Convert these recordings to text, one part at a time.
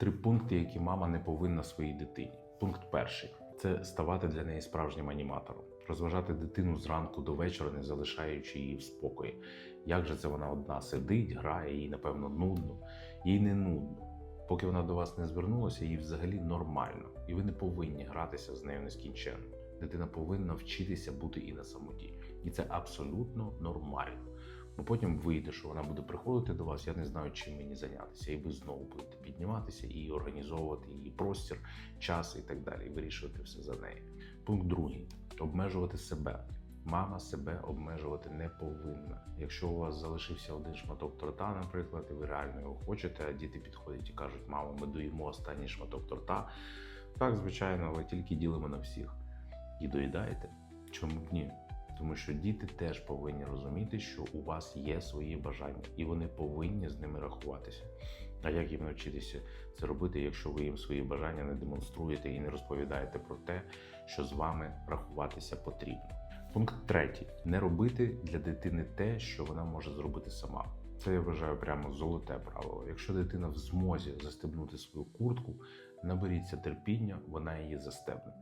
Три пункти, які мама не повинна своїй дитині. Пункт перший це ставати для неї справжнім аніматором, розважати дитину зранку до вечора, не залишаючи її в спокої. Як же це вона одна сидить, грає, їй напевно нудно, їй не нудно. Поки вона до вас не звернулася, їй взагалі нормально, і ви не повинні гратися з нею нескінченно. Дитина повинна вчитися бути і на самоті, і це абсолютно нормально. Ну потім вийде, що вона буде приходити до вас. Я не знаю, чим мені зайнятися, і ви знову будете підніматися і організовувати її простір, час і так далі, і вирішувати все за неї. Пункт другий обмежувати себе. Мама себе обмежувати не повинна. Якщо у вас залишився один шматок торта, наприклад, і ви реально його хочете, а діти підходять і кажуть, мамо, ми доїмо останній шматок торта. Так, звичайно, але тільки ділимо на всіх. І доїдаєте? Чому б ні? Тому що діти теж повинні розуміти, що у вас є свої бажання, і вони повинні з ними рахуватися. А як їм навчитися це робити, якщо ви їм свої бажання не демонструєте і не розповідаєте про те, що з вами рахуватися потрібно? Пункт третій: не робити для дитини те, що вона може зробити сама. Це я вважаю прямо золоте правило. Якщо дитина в змозі застебнути свою куртку, наберіться терпіння, вона її застебне.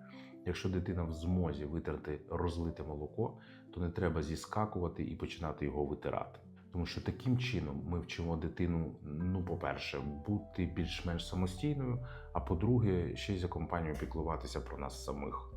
Якщо дитина в змозі витерти розлите молоко, то не треба зіскакувати і починати його витирати. Тому що таким чином ми вчимо дитину, ну, по-перше, бути більш-менш самостійною, а по-друге, ще й за компанію піклуватися про нас самих.